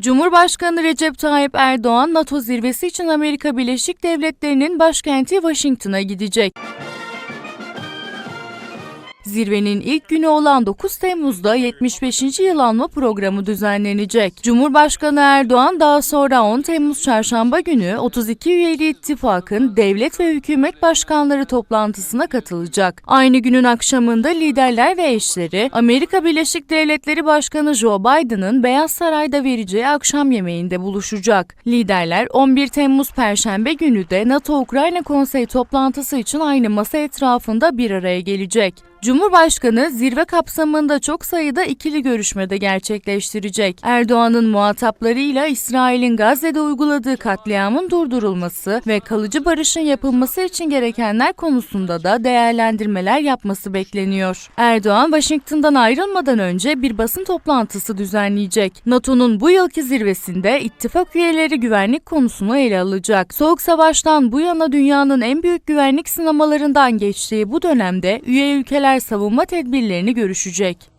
Cumhurbaşkanı Recep Tayyip Erdoğan, NATO zirvesi için Amerika Birleşik Devletleri'nin başkenti Washington'a gidecek. Zirvenin ilk günü olan 9 Temmuz'da 75. yıl anma programı düzenlenecek. Cumhurbaşkanı Erdoğan daha sonra 10 Temmuz Çarşamba günü 32 üyeli ittifakın devlet ve hükümet başkanları toplantısına katılacak. Aynı günün akşamında liderler ve eşleri Amerika Birleşik Devletleri Başkanı Joe Biden'ın Beyaz Saray'da vereceği akşam yemeğinde buluşacak. Liderler 11 Temmuz Perşembe günü de NATO-Ukrayna Konseyi toplantısı için aynı masa etrafında bir araya gelecek. Cumhurbaşkanı zirve kapsamında çok sayıda ikili görüşmede gerçekleştirecek. Erdoğan'ın muhataplarıyla İsrail'in Gazze'de uyguladığı katliamın durdurulması ve kalıcı barışın yapılması için gerekenler konusunda da değerlendirmeler yapması bekleniyor. Erdoğan, Washington'dan ayrılmadan önce bir basın toplantısı düzenleyecek. NATO'nun bu yılki zirvesinde ittifak üyeleri güvenlik konusunu ele alacak. Soğuk Savaş'tan bu yana dünyanın en büyük güvenlik sınamalarından geçtiği bu dönemde üye ülkeler savunma tedbirlerini görüşecek.